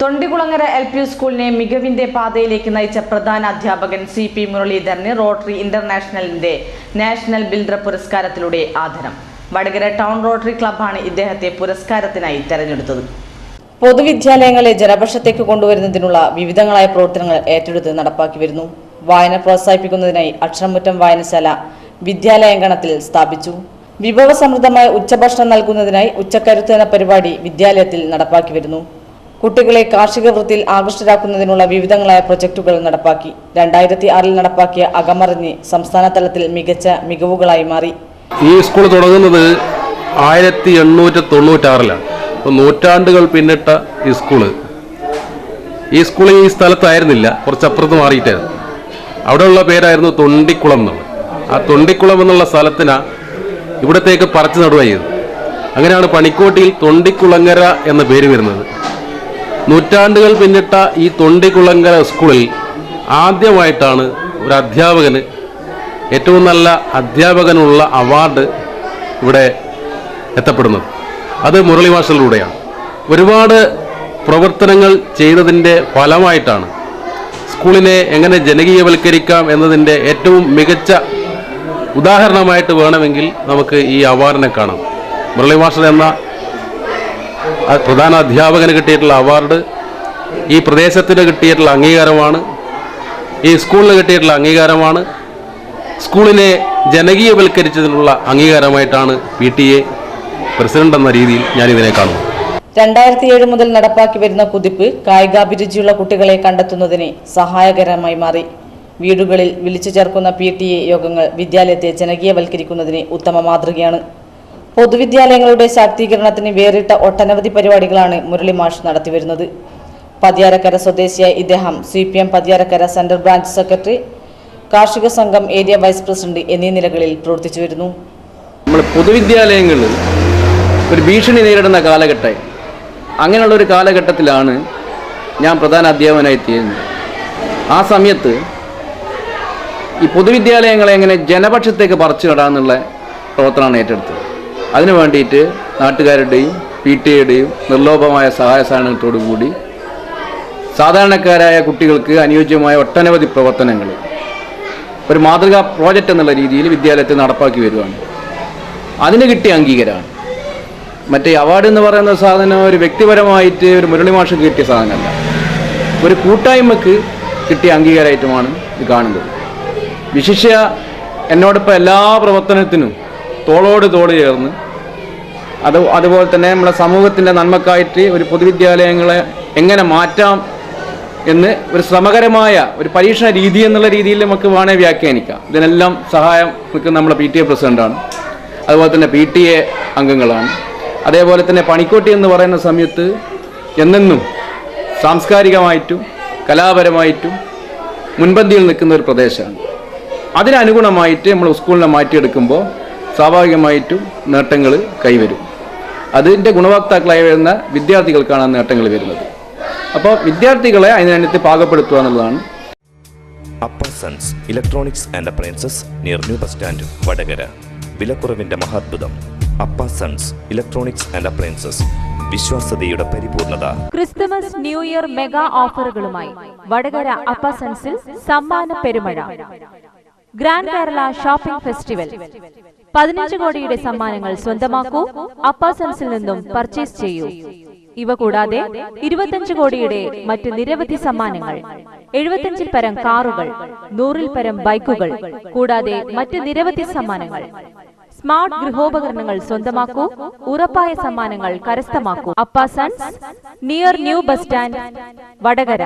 തൊണ്ടികുളങ്ങര L P സ്കൂളിനെ മികവിന്റെ പാതയിലേക്ക് നയിച്ച പ്രധാന അധ്യാപകൻ സി പി മുരളീധരന് റോട്ടറി ഇന്റർനാഷണലിന്റെ നാഷണൽ ബിൽഡർ പുരസ്കാരത്തിലൂടെ ആദരം. വടകര ടൗൺ റോട്ടറി ക്ലബ്ബാണ് ഇദ്ദേഹത്തെ പുരസ്കാരത്തിനായി തെരഞ്ഞെടുത്തത്. പൊതുവിദ്യാലയങ്ങളെ ജനപക്ഷത്തേക്ക് കൊണ്ടുവരുന്നതിനുള്ള വിവിധങ്ങളായ പ്രവർത്തനങ്ങൾ ഏറ്റെടുത്ത് നടപ്പാക്കി വരുന്നു. വായന പ്രോത്സാഹിപ്പിക്കുന്നതിനായി അക്ഷരമുറ്റം വായനശാല വിദ്യാലയങ്കണത്തിൽ സ്ഥാപിച്ചു. വിഭവസമൃദ്ധമായ ഉച്ചഭക്ഷണം നൽകുന്നതിനായി ഉച്ചക്കരുത്ത് എന്ന പരിപാടി വിദ്യാലയത്തിൽ നടപ്പാക്കി വരുന്നു. കുട്ടികളെ കാർഷിക വൃത്തിയിൽ ആകൃഷ്ടരാക്കുന്നതിനുള്ള വിവിധങ്ങളായ പ്രൊജക്ടുകൾ നടപ്പാക്കി. രണ്ടായിരത്തി ആറിൽ നടപ്പാക്കിയ അകമറിഞ്ഞ് സംസ്ഥാന തലത്തിൽ മികച്ച മികവുകളായി മാറി. ഈ സ്കൂൾ തുടങ്ങുന്നത് ആയിരത്തി എണ്ണൂറ്റി തൊണ്ണൂറ്റാറിലാണ് അപ്പോൾ നൂറ്റാണ്ടുകൾ പിന്നിട്ട ഈ സ്കൂൾ. ഈ സ്കൂൾ ഈ സ്ഥലത്തായിരുന്നില്ല. കുറച്ചപ്പുറത്ത് മാറിയിട്ടായിരുന്നു. അവിടെയുള്ള പേരായിരുന്നു തൊണ്ടിക്കുളം എന്നുള്ളത്. ആ തൊണ്ടിക്കുളം എന്നുള്ള സ്ഥലത്തിനാ ഇവിടത്തേക്ക് പറിച്ചു നടുവായിരുന്നു അങ്ങനെയാണ് പണിക്കോട്ടിയിൽ തൊണ്ടിക്കുളങ്ങര എന്ന പേര് വരുന്നത്. നൂറ്റാണ്ടുകൾ പിന്നിട്ട ഈ തൊണ്ടിക്കുളങ്കര സ്കൂളിൽ ആദ്യമായിട്ടാണ് ഒരു അധ്യാപകന് ഏറ്റവും നല്ല അധ്യാപകനുള്ള അവാർഡ് ഇവിടെ എത്തപ്പെടുന്നത്. അത് മുരളി മാഷിലൂടെയാണ് ഒരുപാട് പ്രവർത്തനങ്ങൾ ചെയ്തതിന്റെ ഫലമായിട്ടാണ് സ്കൂളിനെ എങ്ങനെ ജനകീയവൽക്കരിക്കാം എന്നതിന്റെ ഏറ്റവും മികച്ച ഉദാഹരണമായിട്ട് വേണമെങ്കിൽ നമുക്ക് ഈ അവാർഡിനെ കാണാം. മുരളി മാസ്റ്റർ എന്ന പ്രധാന അധ്യാപകന് കിട്ടിയിട്ടുള്ള അവാർഡ് ഈ പ്രദേശത്തിന് കിട്ടിയിട്ടുള്ള അംഗീകാരമാണ് ഈ സ്കൂളിന് കിട്ടിയിട്ടുള്ള അംഗീകാരമാണ് സ്കൂളിനെ ജനകീയവൽക്കരിച്ചതിനുള്ള അംഗീകാരമായിട്ടാണ് പി ടി എ പ്രസിഡന്റ് എന്ന രീതിയിൽ ഞാനിതിനെ കാണുന്നു രണ്ടായിരത്തി ഏഴ് മുതൽ നടപ്പാക്കി വരുന്ന കുതിപ്പ് കായികാഭിരുചിയുള്ള കുട്ടികളെ കണ്ടെത്തുന്നതിന് സഹായകരമായി മാറി. വീടുകളിൽ വിളിച്ചു ചേർക്കുന്ന പി ടി എ യോഗങ്ങൾ വിദ്യാലയത്തെ ജനകീയവൽക്കരിക്കുന്നതിന് ഉത്തമ മാതൃകയാണ്. പൊതുവിദ്യാലയങ്ങളുടെ ശാക്തീകരണത്തിന് വേറിട്ട ഒട്ടനവധി പരിപാടികളാണ് മുരളി മാഷ് നടത്തിവരുന്നത്. പതിയാരക്കര സ്വദേശിയായ ഇദ്ദേഹം C P M Pathiyarakkara central branch secretary കാർഷിക സംഘം ഏരിയ വൈസ് പ്രസിഡന്റ് എന്നീ നിലകളിൽ പ്രവർത്തിച്ചു വരുന്നു. നമ്മൾ പൊതുവിദ്യാലയങ്ങളിൽ ഒരു ഭീഷണി നേരിടുന്ന കാലഘട്ടം. അങ്ങനെയുള്ള ഒരു കാലഘട്ടത്തിലാണ് ഞാൻ പ്രധാന അധ്യാപകനായി തീരുന്നത് ആ സമയത്ത് ഈ പൊതുവിദ്യാലയങ്ങളെ എങ്ങനെ ജനപക്ഷത്തേക്ക് പറിച്ചു നടാന്നുള്ള പ്രവർത്തനമാണ് ഏറ്റെടുത്തത്. അതിനു വേണ്ടിയിട്ട് നാട്ടുകാരുടെയും പി ടി എയുടെയും നിർലോഭമായ സഹായ സഹകരണത്തോടു കൂടി സാധാരണക്കാരായ കുട്ടികൾക്ക് അനുയോജ്യമായ ഒട്ടനവധി പ്രവർത്തനങ്ങൾ ഒരു മാതൃകാ പ്രോജക്റ്റ് എന്നുള്ള രീതിയിൽ വിദ്യാലയത്തിൽ നടപ്പാക്കി വരുവാണ്. അതിന് കിട്ടിയ അംഗീകാരമാണ്. മറ്റേ അവാർഡ് എന്ന് പറയുന്ന സാധനം ഒരു വ്യക്തിപരമായിട്ട് ഒരു മുരളി മാഷ് കിട്ടിയ സാധനമല്ല. ഒരു കൂട്ടായ്മക്ക് കിട്ടിയ അംഗീകാരമായിട്ടുമാണ് ഇത് കാണുന്നത്. വിശിഷ്യ എന്നോടൊപ്പം എല്ലാ പ്രവർത്തനത്തിനും തോളോട് തോൾ ചേർന്ന് അത് അതുപോലെ തന്നെ നമ്മുടെ സമൂഹത്തിന്റെ നന്മക്കായിട്ട് ഒരു പൊതുവിദ്യാലയങ്ങളെ എങ്ങനെ മാറ്റാം എന്ന് ഒരു ശ്രമകരമായ ഒരു പരീക്ഷണ രീതി എന്നുള്ള രീതിയിൽ നമുക്ക് വേണേ വ്യാഖ്യാനിക്കാം. ഇതിനെല്ലാം സഹായം നിൽക്കുന്ന നമ്മുടെ പി ടി എ പ്രസിഡന്റാണ് അതുപോലെ തന്നെ പി ടി എ അംഗങ്ങളാണ്. അതേപോലെ തന്നെ പണിക്കോട്ടി എന്ന് പറയുന്ന സമയത്ത് എന്നെന്നും സാംസ്കാരികമായിട്ടും കലാപരമായിട്ടും മുൻപന്തിയിൽ നിൽക്കുന്ന ഒരു പ്രദേശമാണ്. അതിനനുഗുണമായിട്ട് നമ്മൾ സ്കൂളിനെ മാറ്റിയെടുക്കുമ്പോൾ സ്വാഭാവികമായിട്ടും നേട്ടങ്ങൾ കൈവരും. അതിന്റെ ഗുണഭോക്താക്കളായി വരുന്ന വിദ്യാർത്ഥികൾക്കാണ് ആ നേട്ടങ്ങൾ വരുന്നത്. അപ്പോൾ വിദ്യാർത്ഥികളെ അതിനനുസരിച്ച് പാകപ്പെടുത്തുക എന്നുള്ളതാണ്. Appar sons electronics and appliances near new bus stand Vadakara. വിലക്കുറവിന്റെ മഹാത്ഭുതം. Appa sons electronics and appliances വിശ്വാസതയുടെ പരിപൂർണത. ക്രിസ്തുമസ് ന്യൂ ഇയർ മെഗാ ഓഫറുകളുമായി വടകര അപ്പ സൺസിൽ സമ്മാന പെരുമഴ. Grand Kerala shopping festival. പതിനഞ്ച് കോടിയുടെ സമ്മാനങ്ങൾ സ്വന്തമാക്കൂ അപ്പാസൻസിൽ നിന്നും പർച്ചേസ് ചെയ്യൂ. ഇവ കൂടാതെ ഇരുപത്തിയഞ്ച് കോടിയുടെ മറ്റ് നിരവധി സമ്മാനങ്ങൾ എഴുപത്തിയഞ്ചിൽ പരം കാറുകൾ നൂറിൽ പരം ബൈക്കുകൾ കൂടാതെ മറ്റ് നിരവധി സമ്മാനങ്ങൾ. സ്മാർട്ട് ഗൃഹോപകരണങ്ങൾ സ്വന്തമാക്കൂ ഉറപ്പായ സമ്മാനങ്ങൾ കരസ്ഥമാക്കൂ. Appasons near new bus stand Vadakara.